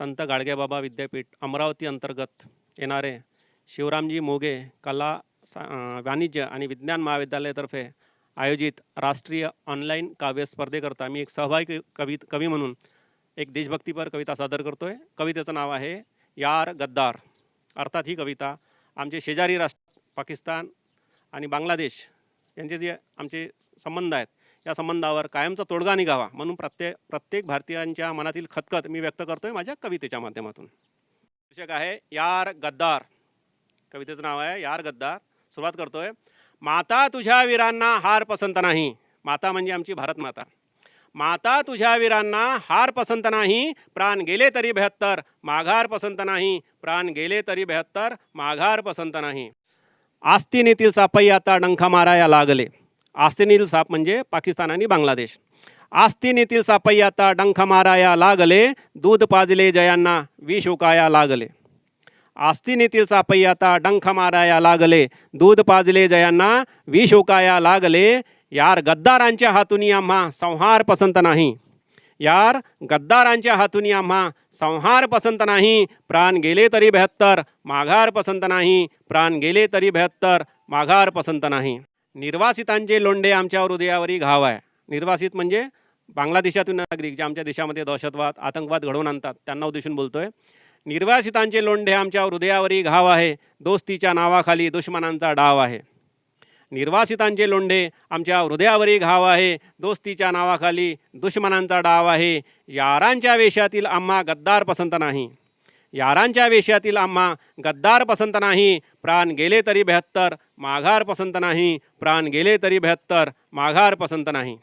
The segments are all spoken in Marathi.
संत गाडगेबाबा विद्यापीठ अमरावती अंतर्गत येणारे शिवरामजी मोगे कला सा वाणिज्य आणि विज्ञान महाविद्यालयातर्फे आयोजित राष्ट्रीय ऑनलाईन काव्य स्पर्धेकरता मी एक सहभागी कवी कवी म्हणून एक देशभक्तीपर कविता सादर करतो आहे कवितेचं नाव आहे यार गद्दार. अर्थात ही कविता आमचे शेजारी राष्ट्र पाकिस्तान आणि बांगलादेश यांचे जे आमचे संबंध आहेत या संबंधावर कायमचा तोडगा निघावा म्हणून प्रत्येक प्रत्येक भारतीयांच्या मनातील खतखत मी व्यक्त करतो आहे माझ्या कवितेच्या माध्यमातून. शीर्षक आहे यार गद्दार. कवितेचं नाव आहे यार गद्दार. सुरुवात करतोय माता तुझ्या वीरांना हार पसंत नाही. माता म्हणजे आमची भारत माता. माता तुझ्या वीरांना हार पसंत नाही प्राण गेले तरी बेहत्तर. माघार पसंत नाही प्राण गेले तरी बेहत्तर. माघार पसंत नाही. आस्तिनीतील सापई आता डंखा माराया लागले. आस्तिनीतील साप म्हणजे पाकिस्तान आणि बांगलादेश. आस्तिनीतील सापई आता डंख माराया लागले दूध पाजले जयांना विष उकाया लागले. आस्तिनीतील सापई आता डंख माराया लागले दूध पाजले जयांना विष उकाया लागले. यार गद्दारांच्या हातून आम्हा संहार पसंत नाही. यार गद्दारांच्या हातून आम्हा संहार पसंत नाही. प्राण गेले तरी बेहत्तर माघार पसंत नाही. प्राण गेले तरी बेहत्तर माघार पसंत नाही. निर्वासितांचे लोंढे आमच्या हृदयावरी घाव आहे. निर्वासित म्हणजे बांगलादेशातून नागरिक जे आमच्या देशामध्ये दहशतवाद आतंकवाद घडवून आणतात त्यांना उद्देशून बोलतोय. निर्वासितांचे लोंढे आमच्या हृदयावरी घाव आहे दोस्तीच्या नावाखाली दुश्मनांचा डाव आहे. निर्वासितांचे लोंढे आमच्या हृदयावरी घाव आहे दोस्तीच्या नावाखाली दुश्मनांचा डाव आहे. यारांच्या वेशातील आम्हा गद्दार पसंत नाही. यारांच्या वेशातील आम्हा गद्दार पसंत नाही प्राण गेले तरी बेहत्तर माघार पसंत नाही प्राण गेले तरी बेहत्तर माघार पसंत नाही.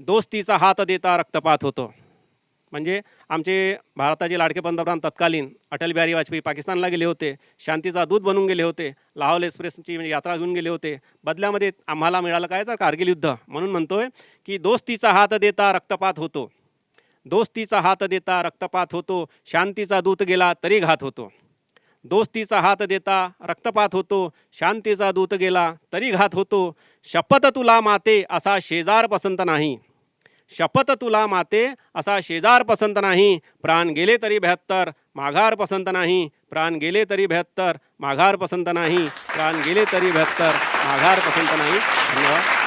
दोस्तीचा हात देता रक्तपात होतो. म्हणजे आमचे भारताचे लाडके पंतप्रधान तत्कालीन अटल बिहारी वाजपेयी पाकिस्तानला गेले होते शांतीचा दूत बनून गेले होते लाहोल एक्सप्रेसची म्हणजे यात्रा घेऊन गेले होते बदल्यामध्ये आम्हाला मिळालं काय? तर कारगिल युद्ध. म्हणून म्हणतोय की दोस्तीचा हात देता रक्तपात होतो. दोस्तीचा हात देता रक्तपात होतो शांतीचा दूत गेला तरी घात होतो. दोस्तीचा हात देता रक्तपात होतो शांतीचा दूत गेला तरी घात होतो. शपथ तुला माते असा शेजार पसंत नाही. शपथ तुला माते असा शेजार पसंत नाही. प्राण गेले तरी बेहत्तर माघार पसंत नाही. प्राण गेले तरी बेहत्तर माघार पसंत नाही. प्राण गेले तरी बेहत्तर माघार पसंत नाही. धन्यवाद.